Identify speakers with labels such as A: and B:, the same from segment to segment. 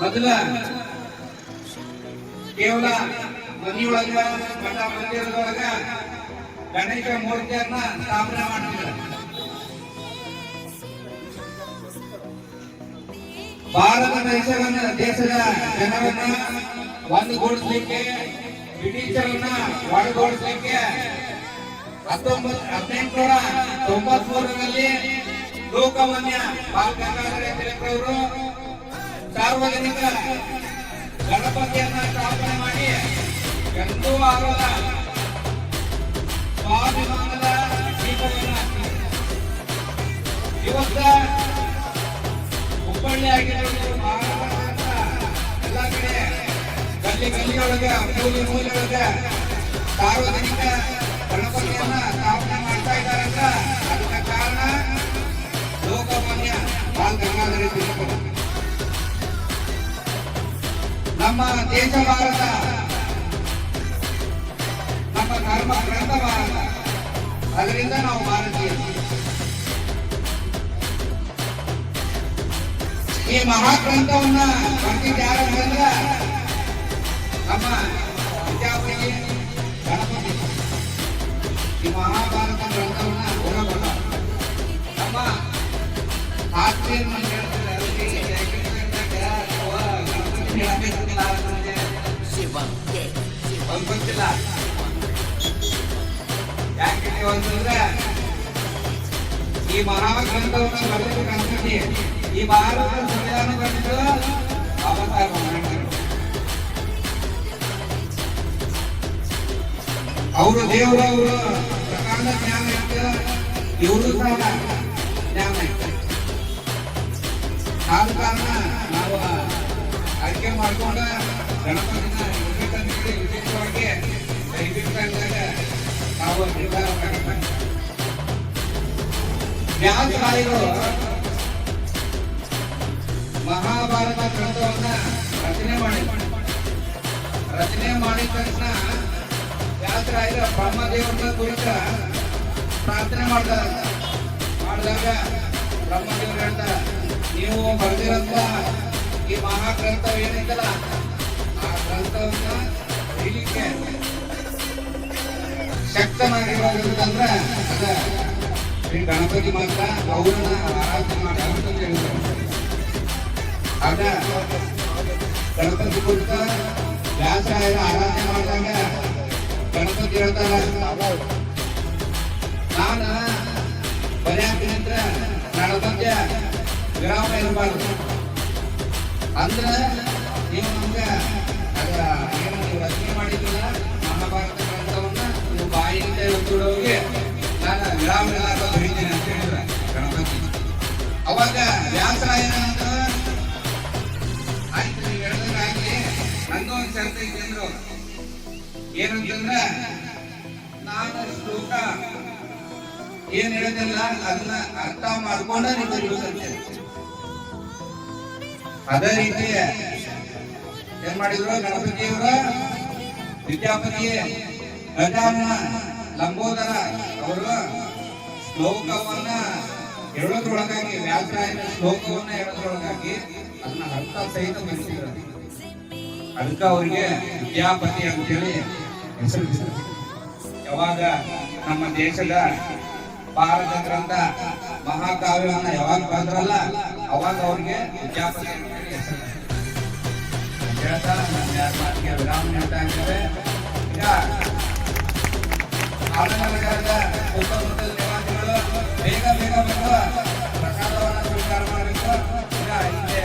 A: ಮೊದಲ ಕೇವಲ ಮನೆಯೊಳಗ ಮಠ ಮಂದಿರದೊಳಗ ಗಣೇಶ ಮೂರ್ತಿಯನ್ನ ಸ್ಥಾಪನೆ ಮಾಡ್ತಿದ್ರು ಭಾರತ ದೇಶವನ್ನ ದೇಶದ ಜನರನ್ನ ಒಂದುಗೂಡಿಸ್ಲಿಕ್ಕೆ, ಬ್ರಿಟಿಷರನ್ನ ಒಳಗೂಡಿಸ್ಲಿಕ್ಕೆ ಹತ್ತೊಂಬತ್ ಹದಿನೆಂಟುನೂರ ತೊಂಬತ್ ಮೂರರಲ್ಲಿ ಲೋಕಮಾನ್ಯ ಬಾಲ ಗಂಗಾಧರ ತಿಲಕರವರು ಸಾರ್ವಜನಿಕ ಗಣಪತಿಯನ್ನ ಸ್ಥಾಪನೆ ಮಾಡಿ ಎಂದೂ ಆಗದ ಸ್ವಾಭಿಮಾನದ ದೀಪವನ್ನು. ಇವತ್ತ ಹುಬ್ಬಳ್ಳಿ ಆಗಿರ್ಬೋದು ಮಹಾರಾಷ್ಟ್ರ ಎಲ್ಲ ಕಡೆ ಗಲ್ಲಿ ಗಲ್ಲಿಯೊಳಗೆ, ಮೂಲೆ ಮೂಲೆಯೊಳಗೆ ಸಾರ್ವಜನಿಕ ಗಣಪತಿಯನ್ನ ಸ್ಥಾಪನೆ ಮಾಡ್ತಾ ನಮ್ಮ ದೇಶ ಭಾರತ, ನಮ್ಮ ಧರ್ಮ ಗ್ರಂಥ ಭಾರತ ಅದರಿಂದ ನಾವು ಭಾರತೀಯರು. ಈ ಮಹಾಗ್ರಂಥವನ್ನ ಬರ್ತಿದ್ದ ಯಾರು ಅಂತಂದ್ರ ನಮ್ಮ ವಿದ್ಯಾಪತಿ ಗಣಪತಿ. ಈ ಮಹಾಭಾರತ ಗ್ರಂಥವನ್ನ ಹೊರಬಲ್ಲ ನಮ್ಮ ಆತ್ಮೀಯರು ಯಾಕೆ ಈ ಮಹಾಗ್ರಂಥವನ್ನು ಗಣಪತಿ ಈ ಭಾರತ ಸಂವಿಧಾನ ಬರೆದಿದ್ದು ಅವರು ದೇವರವರು ಪ್ರಕಾಂಡ ಜ್ಞಾನ ಇತ್ತು ಇವರು ಸಹ ಜ್ಞಾನ ಇತ್ತು ಆದ ಕಾರಣ ನಾವು ಆಯ್ಕೆ ಮಾಡ್ಕೊಂಡ ಮಹಾಭಾರತ ಗ್ರಂಥವನ್ನ ರಚನೆ ಮಾಡಿ ರಚನೆ ಮಾಡಿದ ತಕ್ಷಣ ವ್ಯಾಸರಾಯರ ಬ್ರಹ್ಮದೇವರನ್ನ ಕುರಿತ ಪ್ರಾರ್ಥನೆ ಮಾಡ್ತಾರ. ಮಾಡಿದಾಗ ಬ್ರಹ್ಮದೇವರು ಹೇಳ್ತಾರ, ನೀವು ಬರೆದಿರಂತ ಈ ಮಹಾಗ್ರಂಥ ಏನೈತಲ್ಲ ಆ ಗ್ರಂಥವನ್ನ ಅಂದ್ರೆ ಶ್ರೀ ಗಣಪತಿ ಮಾತ್ರ ಅವ್ರನ್ನ ಆರಾಧನೆ ಮಾಡಿ ಅಂತ ಹೇಳಿದ್ರು ಆಗ ಗಣಪತಿ ಕುರಿತ ವ್ಯಾಸರಾಯರ ಆರಾಧನೆ ಮಾಡಿದಾಗ ಗಣಪತಿ ಹೇಳ್ತಾರ ನಾನು ಬರ್ಯಾಕಿನಂತ್ರ ನನ್ನ ವಿರಾಮ ಇರಬಾರ್ದು ಅಂದ್ರೆ, ನೀವು ನಮ್ಗೆ ನಾನು ವಿರಾಮ ಇಲ್ಲಾರ್ದ ಬರೀತೀನಿ ಅಂತ ಹೇಳಿದ್ರ ಗಣಪತಿ ಅವಾಗ ವ್ಯಾಸರಾಯನ ಏನಂತ ಆಯ್ತು ನೀವು ಹೇಳಿದ್ರಾಗ್ಲಿ ನಂದು ಒಂದು ಶರ್ತ ಅಂದ್ರು ನಾನು ಶ್ಲೋಕ ಏನ್ ಹೇಳಿದಲ್ಲ ಅದನ್ನ ಅರ್ಥ ಮಾಡ್ಕೊಂಡ ನೀವು ಬರೀಬೇಕಂತೆ ಅದೇ ರೀತಿ ಏನ್ ಮಾಡಿದ್ರು ಗಣಪತಿಯವರ ವಿದ್ಯಾಪತಿ ಗಜಾನನ ಲಂಬೋದರ ಅವರು ಶ್ಲೋಕವನ್ನ ಹೇಳೋದ್ರೊಳಗಾಗಿ ವ್ಯಾಸರಾಯನ ಶ್ಲೋಕವನ್ನ ಹೇಳೋದ್ರೊಳಗಾಗಿ ಅದನ್ನ ಅರ್ಥ ಸಹಿತ ಬರೆಸಿದ್ರು ಅದಕ್ಕೆ ಅವರಿಗೆ ವಿದ್ಯಾಪತಿ ಅಂತೇಳಿ ಹೆಸರು ಯಾವಾಗ ನಮ್ಮ ದೇಶದ ಭಾರತ ಗ್ರಂಥ ಮಹಾಕಾವ್ಯವನ್ನ ಯಾವಾಗ ಬಂದ್ರಲ್ಲ, ಅವಾಗ ಅವ್ರಿಗೆ ವಿದ್ಯಾಪತಿ ಅಂತೇಳಿ ಹೆಸರು ಹೇಳ್ತಾ ವಿರಾಮ ನೀಡ್ತಾ ಇದ್ದೇವೆ ಈಗ ಬೇಗ ಬೇಗ ಬಂದು ಪ್ರಸಾದವನ್ನು ಸ್ವೀಕಾರ ಮಾಡಬೇಕು ಈಗ ಹಿಂದೆ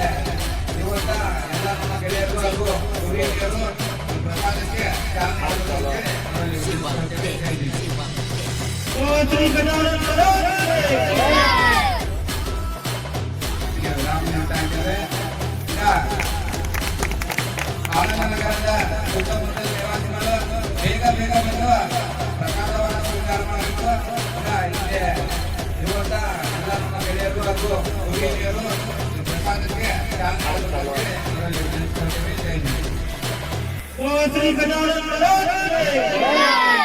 A: ಇವತ್ತ ಎಲ್ಲ ನಮ್ಮ ಗೆಳೆಯರು ಹಾಗೂ ಹಿರಿಯರು ಈ ಪ್ರಸಾದಕ್ಕೆ ಚಾಲನೆ ಮಾಡಬೇಕು श्री
B: गजानन महाराज